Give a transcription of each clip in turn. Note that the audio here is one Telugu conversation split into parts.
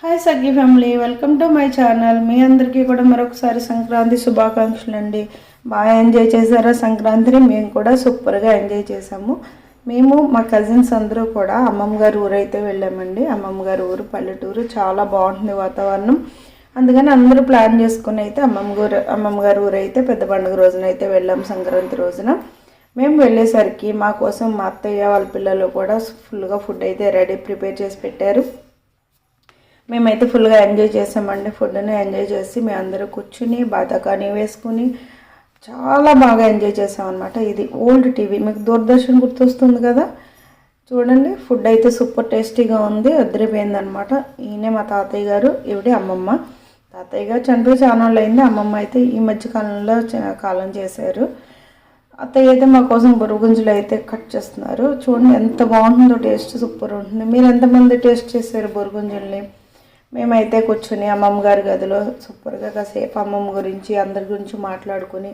Hi Saggi family welcome to my channel మీ అందరికీ కూడా మరొకసారి సంక్రాంతి శుభాకాంక్షలు అండి బాగా ఎంజాయ్ చేశారా సంక్రాంతిని? మేము కూడా సూపర్గా ఎంజాయ్ చేసాము మేము మా కజిన్స్ అందరూ కూడా అమ్మమ్మ గారి ఊరు అయితే వెళ్ళామండి. అమ్మమ్మ గారి ఊరు పల్లెటూరు చాలా బాగుంటుంది వాతావరణం. అందుకని అందరూ ప్లాన్ చేసుకుని అయితే అమ్మమ్మ గారు అమ్మమ్మ గారి ఊరు అయితే పెద్ద పండుగ రోజున అయితే వెళ్ళాం సంక్రాంతి రోజున. మేము వెళ్ళేసరికి మా కోసం మా అత్తయ్య వాళ్ళ పిల్లలు కూడా ఫుల్గా ఫుడ్ అయితే రెడీ ప్రిపేర్ చేసి పెట్టారు. మేమైతే ఫుల్గా ఎంజాయ్ చేసామండి. ఫుడ్ని ఎంజాయ్ చేసి మేము అందరూ కూర్చుని బాధకాని వేసుకుని చాలా బాగా ఎంజాయ్ చేసాం అనమాట ఇది ఓల్డ్ టీవీ. మీకు దూరదర్శన్ గుర్తొస్తుంది కదా? చూడండి. ఫుడ్ అయితే సూపర్ టేస్టీగా ఉంది. అద్దరిపోయిందనమాట అనమాట ఈయనే మా తాతయ్య గారు ఇవిడే అమ్మమ్మ. తాతయ్య గారు చనిపోయి చాలా అయింది. అమ్మమ్మ అయితే ఈ మధ్య కాలంలో చ- కాలం చేశారు. అత్తయ్య అయితే మా కోసం బురుగుంజులు అయితే కట్ చేస్తున్నారు. చూడండి ఎంత బాగుంటుందో టేస్ట్ సూపర్ ఉంటుంది. మీరు ఎంతమంది టేస్ట్ చేశారు బురుగుంజుల్ని మేమైతే కూర్చొని అమ్మమ్మ గారి గదిలో సూపర్గా కాసేపు అమ్మమ్మ గురించి అందరి గురించి మాట్లాడుకొని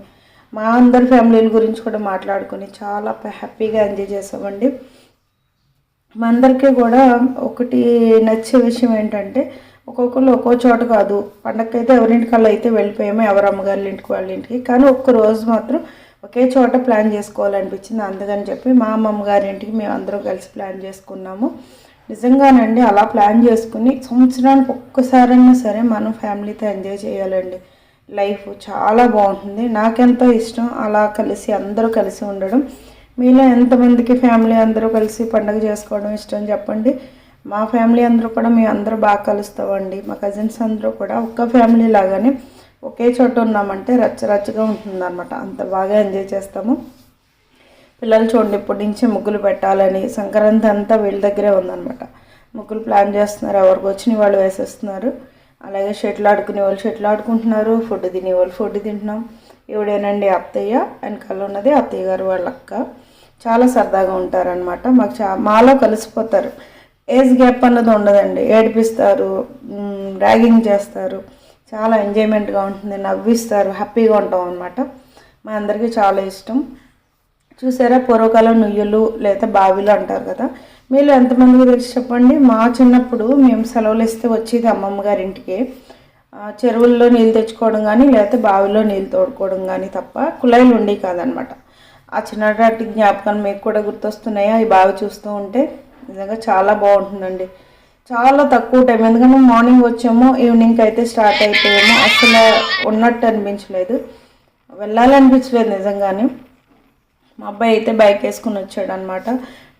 మా అందరి ఫ్యామిలీల గురించి కూడా మాట్లాడుకొని చాలా హ్యాపీగా ఎంజాయ్ చేసామండి. మా అందరికీ కూడా ఒకటి నచ్చే విషయం ఏంటంటే ఒక్కొక్కరు ఒక్కో చోట కాదు. పండగకైతే ఎవరింటికల్లా అయితే వెళ్ళిపోయాము ఎవరు అమ్మగారి ఇంటికి వాళ్ళ ఇంటికి. కానీ ఒక్క రోజు మాత్రం ఒకే చోట ప్లాన్ చేసుకోవాలనిపించింది. అందుకని చెప్పి మా అమ్మమ్మ గారి ఇంటికి మేము అందరం కలిసి ప్లాన్ చేసుకున్నాము. నిజంగానండి అలా ప్లాన్ చేసుకుని సంవత్సరానికి ఒక్కసారైనా సరే మనం ఫ్యామిలీతో ఎంజాయ్ చేయాలండి. లైఫ్ చాలా బాగుంటుంది. నాకెంతో ఇష్టం అలా కలిసి అందరూ కలిసి ఉండడం. మీలో ఎంతమందికి ఫ్యామిలీ అందరూ కలిసి పండుగ చేసుకోవడం ఇష్టం చెప్పండి. మా ఫ్యామిలీ అందరూ కూడా మేము అందరూ బాగా కలుస్తామండి. మా కజిన్స్ అందరూ కూడా ఒక్క ఫ్యామిలీ లాగానే ఒకే చోట ఉన్నామంటే రచ్చ రచ్చగా ఉంటుందన్నమాట. అంత బాగా ఎంజాయ్ చేస్తాము. పిల్లలు చూడండి ఇప్పటి నుంచి ముగ్గులు పెట్టాలని సంక్రాంతి అంతా వీళ్ళ దగ్గరే ఉందన్నమాట. ముగ్గులు ప్లాన్ చేస్తున్నారు ఎవరికి వచ్చిన వాళ్ళు వేసేస్తున్నారు. అలాగే షెట్లు ఆడుకునే వాళ్ళు షెట్లు ఆడుకుంటున్నారు ఫుడ్ తినే వాళ్ళు ఫుడ్ తింటున్నాం. ఇవిడేనండి అత్తయ్య వెనకాల ఉన్నది అత్తయ్య గారు వాళ్ళ అక్క. చాలా సరదాగా ఉంటారనమాట మాకు చా మాలో కలిసిపోతారు. ఏజ్ గ్యాప్ అన్నది ఉండదండి. ఏడిపిస్తారు ర్యాగింగ్ చేస్తారు. చాలా ఎంజాయ్మెంట్గా ఉంటుంది నవ్విస్తారు హ్యాపీగా ఉంటాం అనమాట మా అందరికీ చాలా ఇష్టం. చూసారా? పూర్వకాలం నుయ్యలు లేదా బావిలు అంటారు కదా. మీరు ఎంతమందికి తెలిసి చెప్పండి? మా చిన్నప్పుడు మేము సెలవులు ఇస్తే వచ్చేది అమ్మమ్మ గారి ఇంటికి చెరువుల్లో నీళ్ళు తెచ్చుకోవడం కానీ లేకపోతే బావిలో నీళ్ళు తోడుకోవడం కానీ తప్ప కుళాయిలు ఉండేవి కాదనమాట ఆ చిన్నటి జ్ఞాపకాలు మీకు కూడా గుర్తొస్తున్నాయా? ఈ బావి చూస్తూ ఉంటే నిజంగా చాలా బాగుంటుందండి. చాలా తక్కువ టైం ఎందుకంటే మార్నింగ్ వచ్చాము ఈవినింగ్కి అయితే స్టార్ట్ అయిపోయేమో. అసలు ఉన్నట్టు అనిపించలేదు. వెళ్ళాలనిపించలేదు నిజంగానే. మా అబ్బాయి అయితే బైక్ వేసుకుని వచ్చాడు అనమాట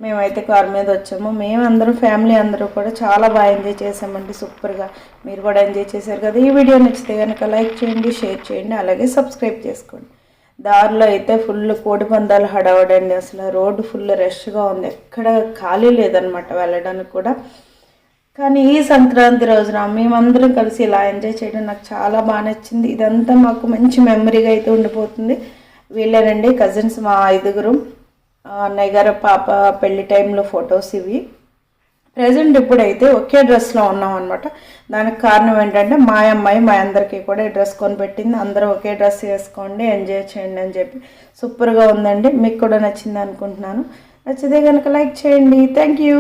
మేమైతే కార్ మీద వచ్చాము. మేమందరం ఫ్యామిలీ అందరూ కూడా చాలా బాగా ఎంజాయ్ చేసామండి సూపర్గా మీరు కూడా ఎంజాయ్ చేశారు కదా. ఈ వీడియో నచ్చితే కనుక లైక్ చేయండి షేర్ చేయండి అలాగే సబ్స్క్రైబ్ చేసుకోండి. దారిలో అయితే ఫుల్ కోడి పందాలు హడావడండి. అసలు రోడ్డు ఫుల్ రష్గా ఉంది. ఎక్కడ ఖాళీ లేదనమాట వెళ్ళడానికి కూడా. కానీ ఈ సంక్రాంతి రోజున మేమందరం కలిసి ఇలా ఎంజాయ్ చేయడం నాకు చాలా బాగా నచ్చింది. ఇదంతా మాకు మంచి మెమరీగా అయితే ఉండిపోతుంది. వీళ్ళేనండి కజిన్స్ మా ఐదుగురు. అన్నయ్య గారు పాప పెళ్ళి టైంలో ఫొటోస్ ఇవి. ప్రజెంట్ ఇప్పుడైతే ఒకే డ్రెస్లో ఉన్నాం అనమాట దానికి కారణం ఏంటంటే మా అమ్మాయి మా అందరికీ కూడా ఈ డ్రెస్ కొనిపెట్టింది. అందరూ ఒకే డ్రెస్ వేసుకోండి ఎంజాయ్ చేయండి అని చెప్పి సూపర్గా ఉందండి. మీకు కూడా నచ్చింది అనుకుంటున్నాను. నచ్చితే కనుక లైక్ చేయండి. Thank you